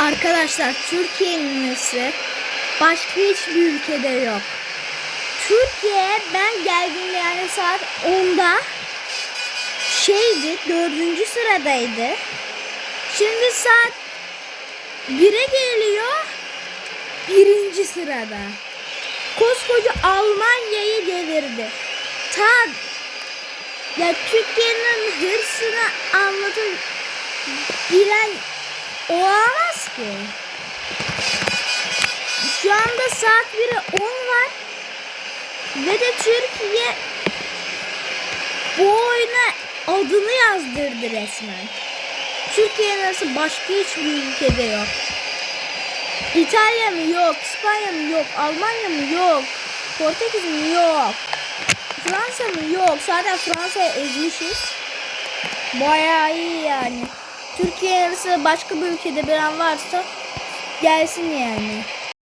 Arkadaşlar Türkiye'nin nesi başka hiçbir ülkede yok. Türkiye ben geldiğimde yani saat 10'da şeydi dördüncü sıradaydı. Şimdi saat 1'e geliyor birinci sırada. Koskoca Almanya'yı devirdi. Ta ya Türkiye'nin hırsını anlatabilen olamaz ki. Şu anda saat 1'e 10 var. Ve de Türkiye bu oyuna adını yazdırdı resmen. Türkiye nasıl başka hiçbir ülkede yok. İtalya mı yok, İspanya mı yok, Almanya mı yok, Portekiz mi yok, Fransa mı yok. Zaten Fransa'ya ezmişiz. Bayağı iyi yani. Türkiye yarısı başka bir ülkede bir an varsa gelsin yani.